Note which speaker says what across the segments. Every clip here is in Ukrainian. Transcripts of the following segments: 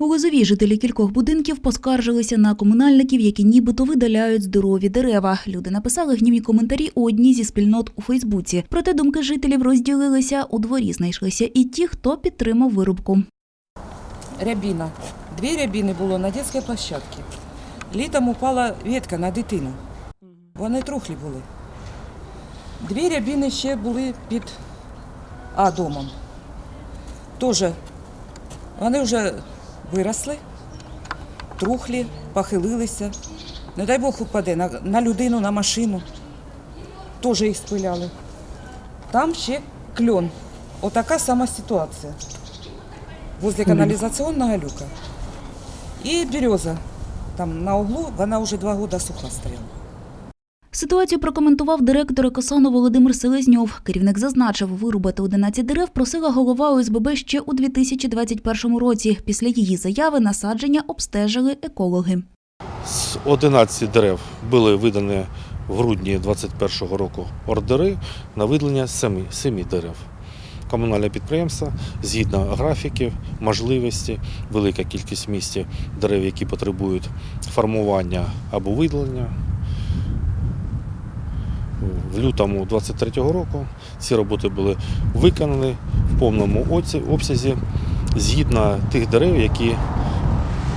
Speaker 1: У Лозовій жителі кількох будинків поскаржилися на комунальників, які нібито видаляють здорові дерева. Люди написали гнівні коментарі у одній зі спільнот у Фейсбуці. Проте думки жителів розділилися. У дворі знайшлися і ті, хто підтримав вирубку.
Speaker 2: рябина. Дві рябини було на дитячій площадці. Літом упала ветка на дитину. Вони трухлі були. Дві рябини ще були під А домом. Тоже вони вже виросли, трухлі, похилилися. Не дай Бог упаде на, на людину, на машину. Теж їх спиляли. Там ще кльон. Отака сама ситуація возле каналізаційного люка. І береза. Там на углу, вона вже два роки суха стояла.
Speaker 1: Ситуацію прокоментував директор Екосану Володимир Селезньов. Керівник зазначив, вирубати 11 дерев просила голова ОСББ ще у 2021 році. Після її заяви насадження обстежили екологи.
Speaker 3: З 11 дерев були видані в грудні 2021 року ордери на видалення 7, 7 дерев. Комунальне підприємство згідно графіків, можливості, велика кількість місць дерев, які потребують формування або видалення. В лютому 2023 року ці роботи були виконані в повному обсязі згідно тих дерев, які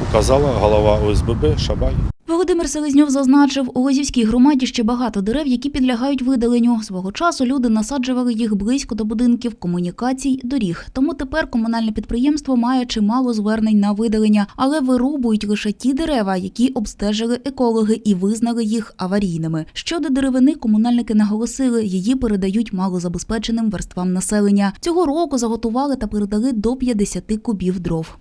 Speaker 3: указала голова ОСББ Шабай.
Speaker 1: Володимир Селезньов зазначив, у Лозівській громаді ще багато дерев, які підлягають видаленню. Свого часу люди насаджували їх близько до будинків, комунікацій, доріг. Тому тепер комунальне підприємство має чимало звернень на видалення, але вирубують лише ті дерева, які обстежили екологи і визнали їх аварійними. Щодо деревини, комунальники наголосили, її передають малозабезпеченим верствам населення. Цього року заготували та передали до 50 кубів дров.